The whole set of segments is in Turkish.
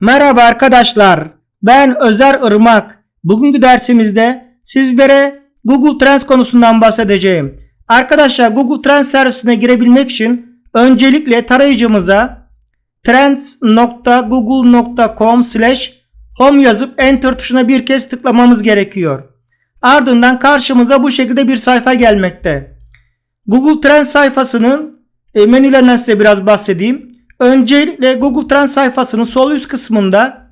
Merhaba arkadaşlar. Ben Özer Irmak. Bugünkü dersimizde sizlere Google Trends konusundan bahsedeceğim. Arkadaşlar Google Trends servisine girebilmek için öncelikle tarayıcımıza trends.google.com home yazıp enter tuşuna bir kez tıklamamız gerekiyor. Ardından karşımıza bu şekilde bir sayfa gelmekte. Google Trends sayfasının e, menülerinden size biraz bahsedeyim. Öncelikle Google Trends sayfasının sol üst kısmında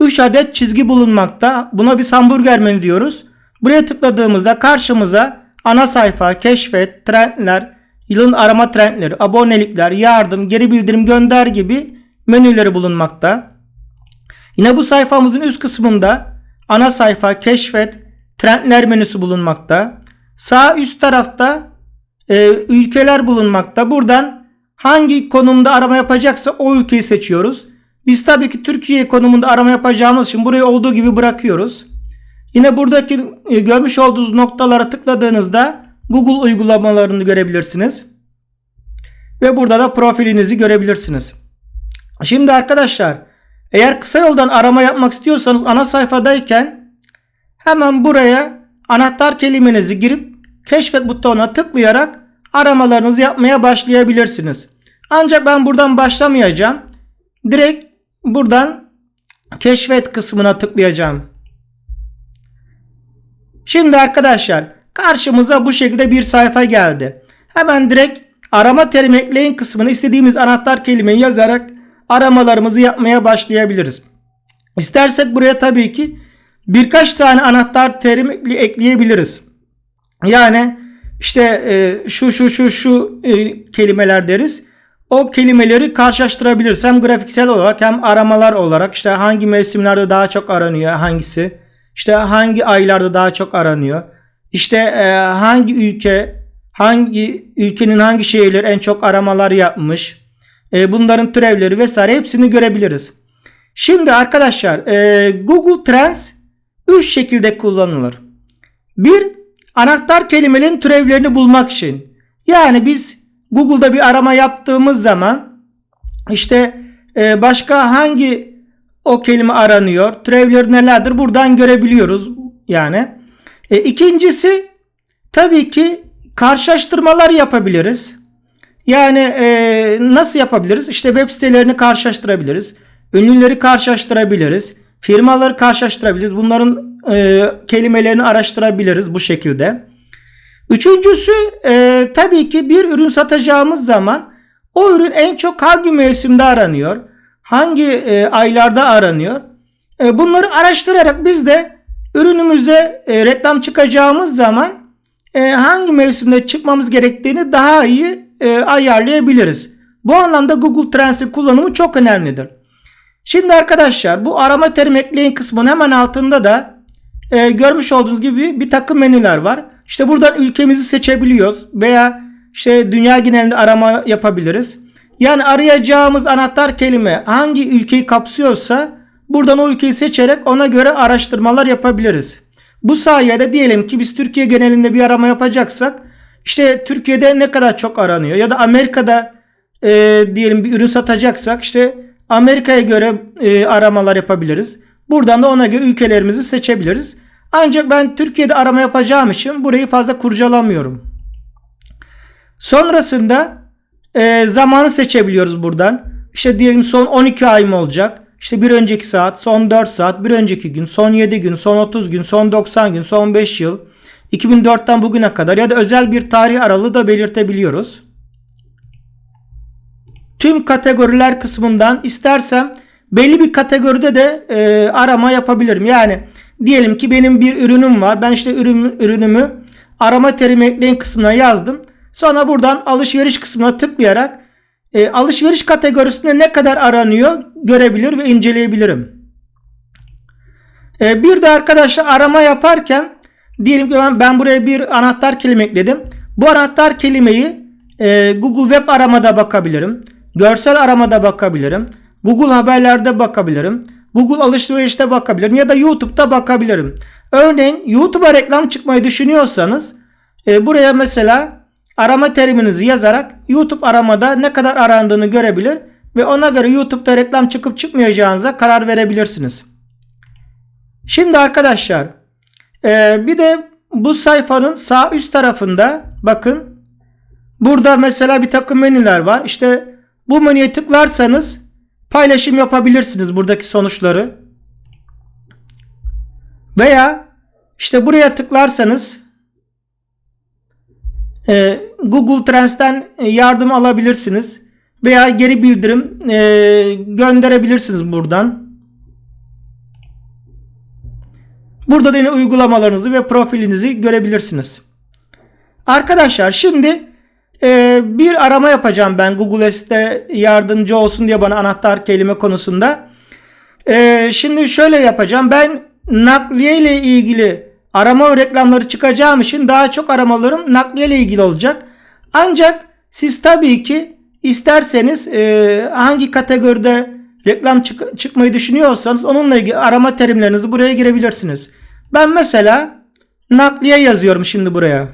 3 adet çizgi bulunmakta. Buna bir hamburger menü diyoruz. Buraya tıkladığımızda karşımıza ana sayfa, keşfet, trendler, yılın arama trendleri, abonelikler, yardım, geri bildirim gönder gibi menüleri bulunmakta. Yine bu sayfamızın üst kısmında ana sayfa, keşfet, trendler menüsü bulunmakta. Sağ üst tarafta e, ülkeler bulunmakta. Buradan hangi konumda arama yapacaksa o ülkeyi seçiyoruz. Biz tabii ki Türkiye konumunda arama yapacağımız için burayı olduğu gibi bırakıyoruz. Yine buradaki e, görmüş olduğunuz noktalara tıkladığınızda Google uygulamalarını görebilirsiniz. Ve burada da profilinizi görebilirsiniz. Şimdi arkadaşlar eğer kısa yoldan arama yapmak istiyorsanız ana sayfadayken hemen buraya anahtar kelimenizi girip keşfet butonuna tıklayarak aramalarınızı yapmaya başlayabilirsiniz. Ancak ben buradan başlamayacağım. Direkt buradan keşfet kısmına tıklayacağım. Şimdi arkadaşlar karşımıza bu şekilde bir sayfa geldi. Hemen direkt arama terimi ekleyin kısmına istediğimiz anahtar kelimeyi yazarak aramalarımızı yapmaya başlayabiliriz. İstersek buraya tabii ki birkaç tane anahtar terim ekleyebiliriz. Yani işte e, şu şu şu şu e, kelimeler deriz. O kelimeleri karşılaştırabiliriz. Hem grafiksel olarak hem aramalar olarak işte hangi mevsimlerde daha çok aranıyor hangisi. İşte hangi aylarda daha çok aranıyor. İşte e, hangi ülke hangi ülkenin hangi şehirleri en çok aramalar yapmış. E, bunların türevleri vesaire hepsini görebiliriz. Şimdi arkadaşlar e, Google Trends 3 şekilde kullanılır. Bir anahtar kelimelerin türevlerini bulmak için. Yani biz Google'da bir arama yaptığımız zaman işte e, başka hangi o kelime aranıyor, türevleri nelerdir buradan görebiliyoruz yani. E, ikincisi tabii ki karşılaştırmalar yapabiliriz. Yani e, nasıl yapabiliriz? İşte web sitelerini karşılaştırabiliriz. Ünlüleri karşılaştırabiliriz. Firmaları karşılaştırabiliriz. Bunların e, kelimelerini araştırabiliriz bu şekilde. Üçüncüsü e, tabii ki bir ürün satacağımız zaman o ürün en çok hangi mevsimde aranıyor? Hangi e, aylarda aranıyor? E, bunları araştırarak biz de ürünümüze e, reklam çıkacağımız zaman e, hangi mevsimde çıkmamız gerektiğini daha iyi e, ayarlayabiliriz. Bu anlamda Google Trends'in kullanımı çok önemlidir. Şimdi arkadaşlar bu arama terim ekleyin kısmının hemen altında da e, görmüş olduğunuz gibi bir takım menüler var. İşte buradan ülkemizi seçebiliyoruz veya işte dünya genelinde arama yapabiliriz. Yani arayacağımız anahtar kelime hangi ülkeyi kapsıyorsa buradan o ülkeyi seçerek ona göre araştırmalar yapabiliriz. Bu sayede diyelim ki biz Türkiye genelinde bir arama yapacaksak işte Türkiye'de ne kadar çok aranıyor ya da Amerika'da e, diyelim bir ürün satacaksak işte Amerika'ya göre e, aramalar yapabiliriz. Buradan da ona göre ülkelerimizi seçebiliriz. Ancak ben Türkiye'de arama yapacağım için burayı fazla kurcalamıyorum. Sonrasında e, zamanı seçebiliyoruz buradan. İşte diyelim son 12 ay mı olacak? İşte bir önceki saat, son 4 saat, bir önceki gün, son 7 gün, son 30 gün, son 90 gün, son 5 yıl, 2004'ten bugüne kadar ya da özel bir tarih aralığı da belirtebiliyoruz. Tüm kategoriler kısmından istersem belli bir kategoride de e, arama yapabilirim. Yani diyelim ki benim bir ürünüm var. Ben işte ürün, ürünümü arama terimi ekleyin kısmına yazdım. Sonra buradan alışveriş kısmına tıklayarak e, alışveriş kategorisinde ne kadar aranıyor görebilir ve inceleyebilirim. E, bir de arkadaşlar arama yaparken diyelim ki ben, ben buraya bir anahtar kelime ekledim. Bu anahtar kelimeyi e, Google Web aramada bakabilirim. Görsel aramada bakabilirim. Google haberlerde bakabilirim. Google alışverişte bakabilirim ya da YouTube'da bakabilirim. Örneğin YouTube'a reklam çıkmayı düşünüyorsanız e, buraya mesela arama teriminizi yazarak YouTube aramada ne kadar arandığını görebilir ve ona göre YouTube'da reklam çıkıp çıkmayacağınıza karar verebilirsiniz. Şimdi arkadaşlar e, bir de bu sayfanın sağ üst tarafında bakın burada mesela bir takım menüler var. İşte bu menüye tıklarsanız paylaşım yapabilirsiniz buradaki sonuçları. Veya işte buraya tıklarsanız e, Google Trends'ten yardım alabilirsiniz. Veya geri bildirim e, gönderebilirsiniz buradan. Burada da yine uygulamalarınızı ve profilinizi görebilirsiniz. Arkadaşlar şimdi e, bir arama yapacağım ben Google S'te yardımcı olsun diye bana anahtar kelime konusunda. E, şimdi şöyle yapacağım. Ben nakliye ile ilgili arama reklamları çıkacağım için daha çok aramalarım nakliye ile ilgili olacak. Ancak siz tabii ki isterseniz e, hangi kategoride reklam çık- çıkmayı düşünüyorsanız onunla ilgili arama terimlerinizi buraya girebilirsiniz. Ben mesela nakliye yazıyorum şimdi buraya.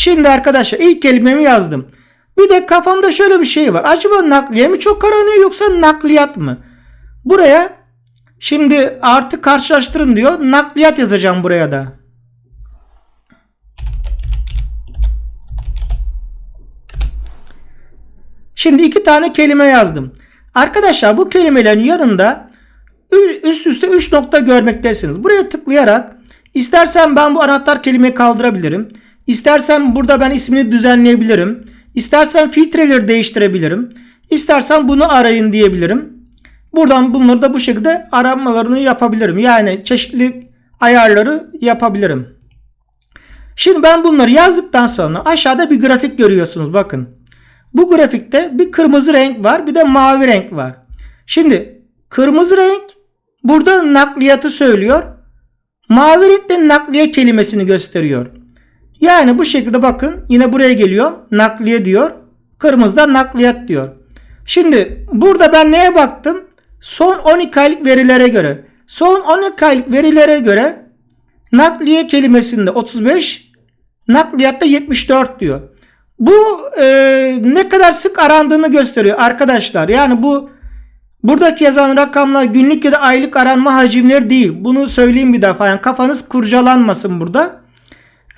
Şimdi arkadaşlar ilk kelimemi yazdım. Bir de kafamda şöyle bir şey var. Acaba nakliye mi çok aranıyor yoksa nakliyat mı? Buraya şimdi artı karşılaştırın diyor. Nakliyat yazacağım buraya da. Şimdi iki tane kelime yazdım. Arkadaşlar bu kelimelerin yanında üst üste 3 nokta görmektesiniz. Buraya tıklayarak istersen ben bu anahtar kelimeyi kaldırabilirim. İstersen burada ben ismini düzenleyebilirim. İstersen filtreleri değiştirebilirim. İstersen bunu arayın diyebilirim. Buradan bunları da bu şekilde aramalarını yapabilirim. Yani çeşitli ayarları yapabilirim. Şimdi ben bunları yazdıktan sonra aşağıda bir grafik görüyorsunuz bakın. Bu grafikte bir kırmızı renk var bir de mavi renk var. Şimdi kırmızı renk burada nakliyatı söylüyor. Mavi renk de nakliye kelimesini gösteriyor. Yani bu şekilde bakın yine buraya geliyor. Nakliye diyor. Kırmızıda nakliyat diyor. Şimdi burada ben neye baktım? Son 12 aylık verilere göre. Son 12 aylık verilere göre nakliye kelimesinde 35, nakliyatta 74 diyor. Bu e, ne kadar sık arandığını gösteriyor arkadaşlar. Yani bu buradaki yazan rakamlar günlük ya da aylık aranma hacimleri değil. Bunu söyleyeyim bir defa. Yani kafanız kurcalanmasın burada.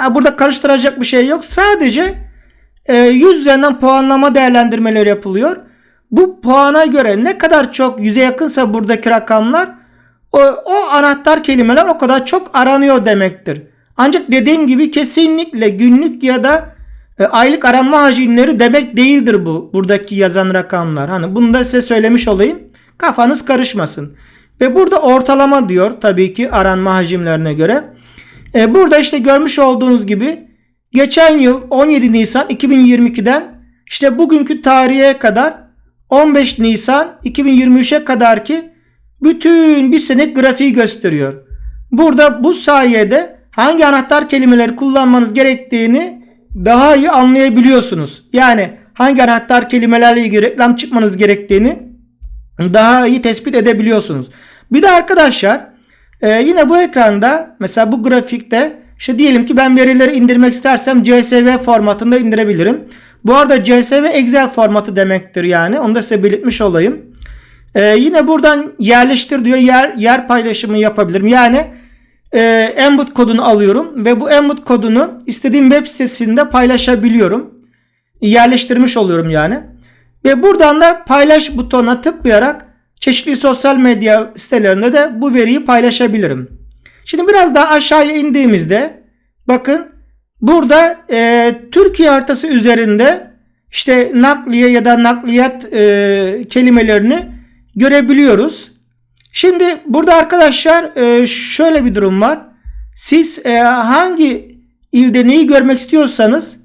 Ha, burada karıştıracak bir şey yok. Sadece e, 100 üzerinden puanlama değerlendirmeleri yapılıyor. Bu puana göre ne kadar çok yüze yakınsa buradaki rakamlar o, o anahtar kelimeler o kadar çok aranıyor demektir. Ancak dediğim gibi kesinlikle günlük ya da e, aylık aranma hacimleri demek değildir bu buradaki yazan rakamlar. Hani bunu da size söylemiş olayım. Kafanız karışmasın. Ve burada ortalama diyor tabii ki aranma hacimlerine göre. E, burada işte görmüş olduğunuz gibi geçen yıl 17 Nisan 2022'den işte bugünkü tarihe kadar 15 Nisan 2023'e kadar ki bütün bir senelik grafiği gösteriyor. Burada bu sayede hangi anahtar kelimeleri kullanmanız gerektiğini daha iyi anlayabiliyorsunuz. Yani hangi anahtar kelimelerle ilgili reklam çıkmanız gerektiğini daha iyi tespit edebiliyorsunuz. Bir de arkadaşlar e, yine bu ekranda mesela bu grafikte işte diyelim ki ben verileri indirmek istersem CSV formatında indirebilirim. Bu arada CSV Excel formatı demektir yani. Onu da size belirtmiş olayım. Ee, yine buradan yerleştir diyor. Yer yer paylaşımı yapabilirim. Yani e, embed kodunu alıyorum ve bu embed kodunu istediğim web sitesinde paylaşabiliyorum. Yerleştirmiş oluyorum yani. Ve buradan da paylaş butonuna tıklayarak çeşitli sosyal medya sitelerinde de bu veriyi paylaşabilirim. Şimdi biraz daha aşağıya indiğimizde bakın burada e, Türkiye haritası üzerinde işte nakliye ya da nakliyat e, kelimelerini görebiliyoruz. Şimdi burada arkadaşlar e, şöyle bir durum var. Siz e, hangi ilde neyi görmek istiyorsanız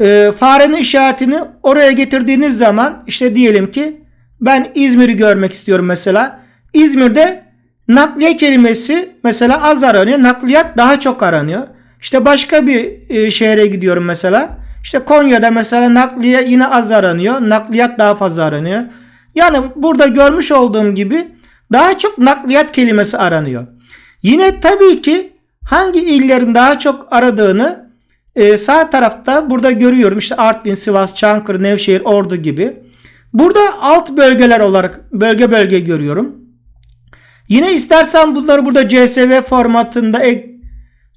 e, farenin işaretini oraya getirdiğiniz zaman işte diyelim ki ben İzmir'i görmek istiyorum mesela. İzmir'de nakliye kelimesi mesela az aranıyor. Nakliyat daha çok aranıyor. İşte başka bir e, şehre gidiyorum mesela. İşte Konya'da mesela nakliye yine az aranıyor. Nakliyat daha fazla aranıyor. Yani burada görmüş olduğum gibi daha çok nakliyat kelimesi aranıyor. Yine tabii ki hangi illerin daha çok aradığını Ee, sağ tarafta burada görüyorum işte Artvin, Sivas, Çankırı, Nevşehir, Ordu gibi. Burada alt bölgeler olarak bölge bölge görüyorum. Yine istersen bunları burada CSV formatında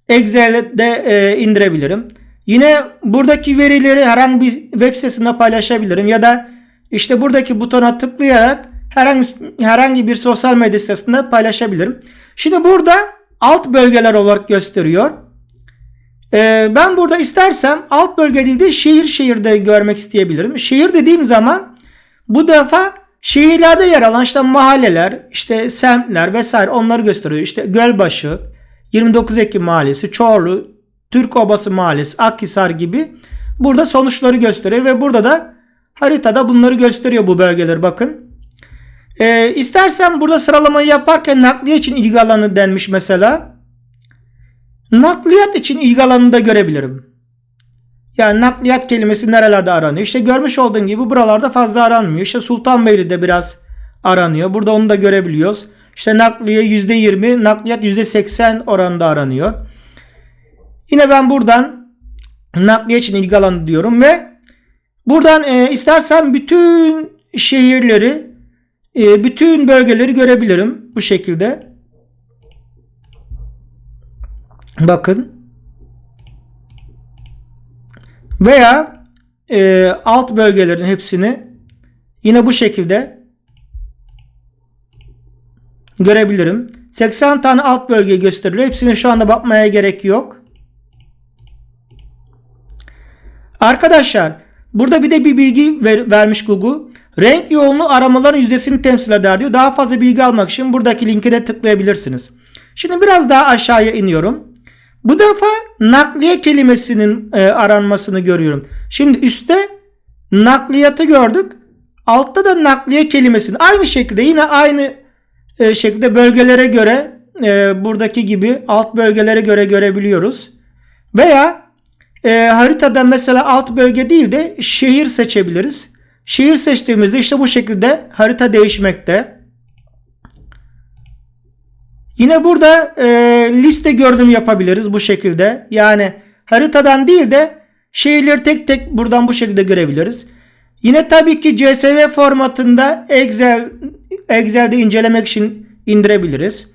Excel'de e, indirebilirim. Yine buradaki verileri herhangi bir web sitesinde paylaşabilirim ya da işte buradaki butona tıklayarak herhangi herhangi bir sosyal medya sitesinde paylaşabilirim. Şimdi burada alt bölgeler olarak gösteriyor. Ee, ben burada istersem alt bölge değil de şehir şehirde görmek isteyebilirim. Şehir dediğim zaman bu defa şehirlerde yer alan işte mahalleler, işte semtler vesaire onları gösteriyor. İşte Gölbaşı, 29 Ekim Mahallesi, Çorlu, Türkobası Mahallesi, Akhisar gibi burada sonuçları gösteriyor ve burada da haritada bunları gösteriyor bu bölgeler bakın. Ee, istersen burada sıralamayı yaparken nakliye için ilgi alanı denmiş mesela. Nakliyat için ilgi alanını da görebilirim. Yani nakliyat kelimesi nerelerde aranıyor? İşte görmüş olduğun gibi buralarda fazla aranmıyor. İşte Sultanbeyli'de biraz aranıyor. Burada onu da görebiliyoruz. İşte nakliye %20, nakliyat %80 oranında aranıyor. Yine ben buradan nakliye için ilgi diyorum ve buradan e, istersen bütün şehirleri, e, bütün bölgeleri görebilirim bu şekilde. Bakın. Veya e, alt bölgelerin hepsini yine bu şekilde görebilirim. 80 tane alt bölge gösteriliyor. Hepsini şu anda bakmaya gerek yok. Arkadaşlar burada bir de bir bilgi ver, vermiş Google. Renk yoğunluğu aramaların yüzdesini temsil eder diyor. Daha fazla bilgi almak için buradaki linke de tıklayabilirsiniz. Şimdi biraz daha aşağıya iniyorum. Bu defa nakliye kelimesinin e, aranmasını görüyorum. Şimdi üstte nakliyatı gördük. Altta da nakliye kelimesini aynı şekilde yine aynı e, şekilde bölgelere göre e, buradaki gibi alt bölgelere göre görebiliyoruz. Veya e, haritada mesela alt bölge değil de şehir seçebiliriz. Şehir seçtiğimizde işte bu şekilde harita değişmekte. Yine burada e, liste gördüm yapabiliriz bu şekilde. Yani haritadan değil de şehirleri tek tek buradan bu şekilde görebiliriz. Yine tabii ki CSV formatında Excel Excel'de incelemek için indirebiliriz.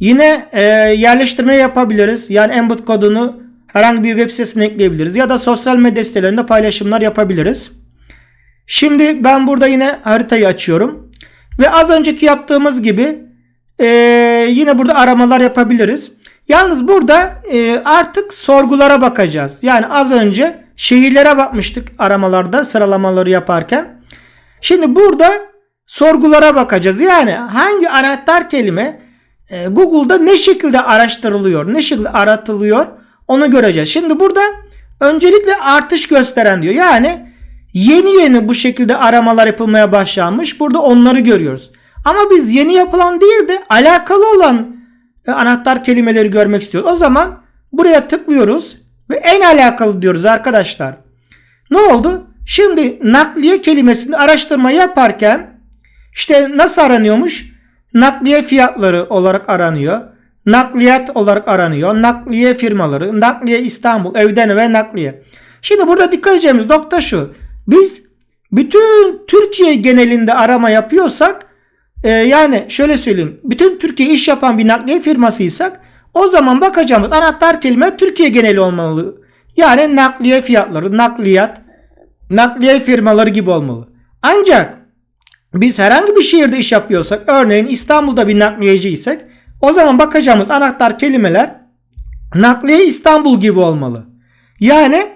Yine e, yerleştirme yapabiliriz. Yani embed kodunu herhangi bir web sitesine ekleyebiliriz. Ya da sosyal medya sitelerinde paylaşımlar yapabiliriz. Şimdi ben burada yine haritayı açıyorum. Ve az önceki yaptığımız gibi e, yine burada aramalar yapabiliriz. Yalnız burada e, artık sorgulara bakacağız. Yani az önce şehirlere bakmıştık aramalarda sıralamaları yaparken. Şimdi burada sorgulara bakacağız. Yani hangi anahtar kelime e, Google'da ne şekilde araştırılıyor, ne şekilde aratılıyor onu göreceğiz. Şimdi burada öncelikle artış gösteren diyor. Yani yeni yeni bu şekilde aramalar yapılmaya başlanmış. Burada onları görüyoruz. Ama biz yeni yapılan değil de alakalı olan e, anahtar kelimeleri görmek istiyoruz. O zaman buraya tıklıyoruz ve en alakalı diyoruz arkadaşlar. Ne oldu? Şimdi nakliye kelimesini araştırma yaparken işte nasıl aranıyormuş? Nakliye fiyatları olarak aranıyor. Nakliyat olarak aranıyor. Nakliye firmaları, nakliye İstanbul, evden eve nakliye. Şimdi burada dikkat edeceğimiz nokta şu. Biz bütün Türkiye genelinde arama yapıyorsak e, yani şöyle söyleyeyim. Bütün Türkiye iş yapan bir nakliye firmasıysak o zaman bakacağımız anahtar kelime Türkiye geneli olmalı. Yani nakliye fiyatları, nakliyat, nakliye firmaları gibi olmalı. Ancak biz herhangi bir şehirde iş yapıyorsak, örneğin İstanbul'da bir nakliyeciysek, o zaman bakacağımız anahtar kelimeler nakliye İstanbul gibi olmalı. Yani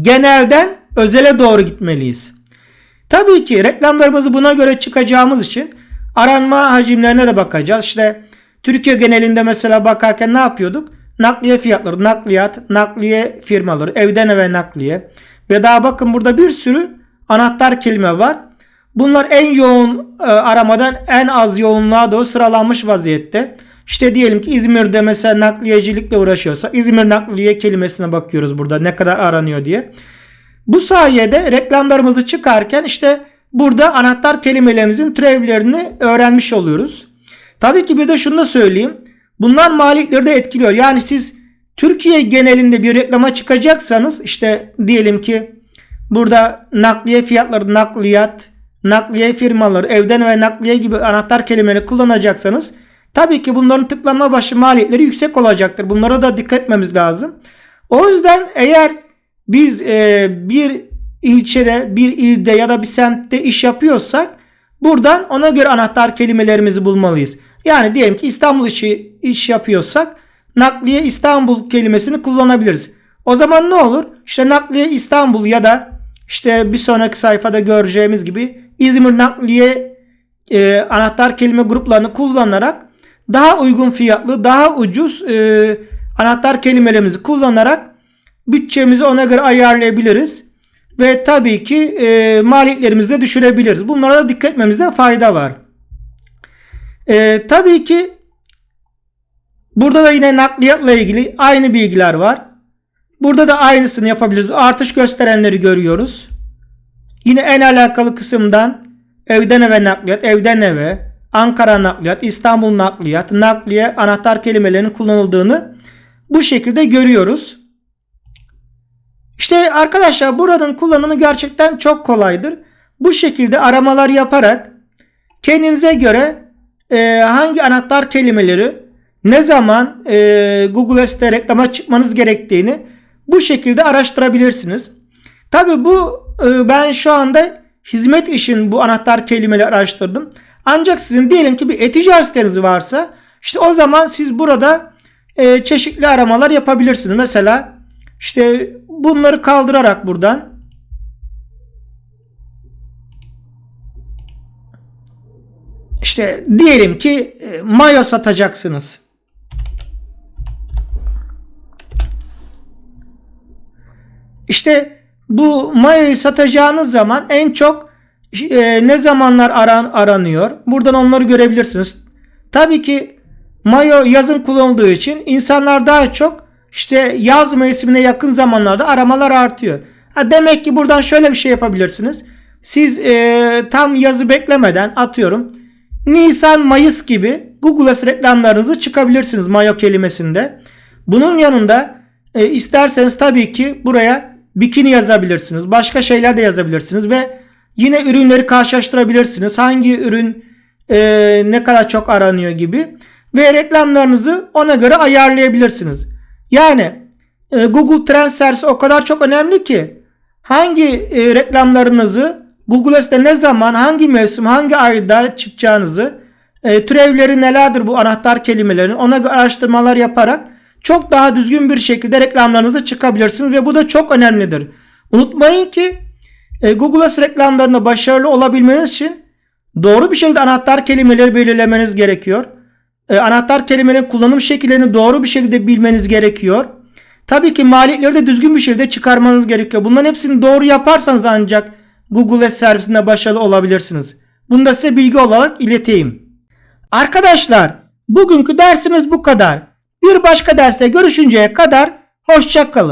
genelden özele doğru gitmeliyiz. Tabii ki reklamlarımızı buna göre çıkacağımız için aranma hacimlerine de bakacağız. İşte Türkiye genelinde mesela bakarken ne yapıyorduk? Nakliye fiyatları, nakliyat, nakliye firmaları, evden eve nakliye. Ve daha bakın burada bir sürü anahtar kelime var. Bunlar en yoğun e, aramadan en az yoğunluğa doğru sıralanmış vaziyette. İşte diyelim ki İzmir'de mesela nakliyecilikle uğraşıyorsa İzmir nakliye kelimesine bakıyoruz burada ne kadar aranıyor diye. Bu sayede reklamlarımızı çıkarken işte burada anahtar kelimelerimizin türevlerini öğrenmiş oluyoruz. Tabii ki bir de şunu da söyleyeyim. Bunlar maliyetleri de etkiliyor. Yani siz Türkiye genelinde bir reklama çıkacaksanız işte diyelim ki burada nakliye fiyatları, nakliyat, nakliye firmaları, evden ve nakliye gibi anahtar kelimeleri kullanacaksanız tabii ki bunların tıklanma başı maliyetleri yüksek olacaktır. Bunlara da dikkat etmemiz lazım. O yüzden eğer biz e, bir ilçede, bir ilde ya da bir semtte iş yapıyorsak buradan ona göre anahtar kelimelerimizi bulmalıyız. Yani diyelim ki İstanbul işi iş yapıyorsak nakliye İstanbul kelimesini kullanabiliriz. O zaman ne olur? İşte nakliye İstanbul ya da işte bir sonraki sayfada göreceğimiz gibi İzmir nakliye e, anahtar kelime gruplarını kullanarak daha uygun fiyatlı, daha ucuz e, anahtar kelimelerimizi kullanarak bütçemizi ona göre ayarlayabiliriz. Ve tabii ki e, maliyetlerimizi de düşürebiliriz. Bunlara da dikkat etmemizde fayda var. E, tabii ki burada da yine nakliyatla ilgili aynı bilgiler var. Burada da aynısını yapabiliriz. Artış gösterenleri görüyoruz. Yine en alakalı kısımdan evden eve nakliyat, evden eve, Ankara nakliyat, İstanbul nakliyat, nakliye anahtar kelimelerinin kullanıldığını bu şekilde görüyoruz. İşte arkadaşlar buranın kullanımı gerçekten çok kolaydır. Bu şekilde aramalar yaparak kendinize göre e, hangi anahtar kelimeleri ne zaman e, Google Site reklama çıkmanız gerektiğini bu şekilde araştırabilirsiniz. Tabi bu e, ben şu anda hizmet işin bu anahtar kelimeleri araştırdım. Ancak sizin diyelim ki bir e-ticaret siteniz varsa işte o zaman siz burada e, çeşitli aramalar yapabilirsiniz. Mesela işte bunları kaldırarak buradan işte diyelim ki e, mayo satacaksınız. İşte bu mayoyu satacağınız zaman en çok e, ne zamanlar aran, aranıyor? Buradan onları görebilirsiniz. Tabii ki mayo yazın kullanıldığı için insanlar daha çok işte yaz mevsimine yakın zamanlarda aramalar artıyor. Ha, demek ki buradan şöyle bir şey yapabilirsiniz. Siz e, tam yazı beklemeden atıyorum Nisan Mayıs gibi Google'a reklamlarınızı çıkabilirsiniz mayo kelimesinde. Bunun yanında e, isterseniz tabii ki buraya bikini yazabilirsiniz. Başka şeyler de yazabilirsiniz ve yine ürünleri karşılaştırabilirsiniz. Hangi ürün e, ne kadar çok aranıyor gibi ve reklamlarınızı ona göre ayarlayabilirsiniz. Yani e, Google Trends servisi o kadar çok önemli ki hangi e, reklamlarınızı Google Site ne zaman, hangi mevsim, hangi ayda çıkacağınızı, e, türevleri nelerdir bu anahtar kelimelerin ona göre araştırmalar yaparak çok daha düzgün bir şekilde reklamlarınızı çıkabilirsiniz ve bu da çok önemlidir. Unutmayın ki e, Google Ads reklamlarında başarılı olabilmeniz için doğru bir şekilde anahtar kelimeleri belirlemeniz gerekiyor. E, anahtar kelimelerin kullanım şekillerini doğru bir şekilde bilmeniz gerekiyor. Tabii ki maliyetleri de düzgün bir şekilde çıkarmanız gerekiyor. Bunların hepsini doğru yaparsanız ancak Google Ads servisinde başarılı olabilirsiniz. Bunu da size bilgi olarak ileteyim. Arkadaşlar bugünkü dersimiz bu kadar. Bir başka derste görüşünceye kadar hoşçakalın.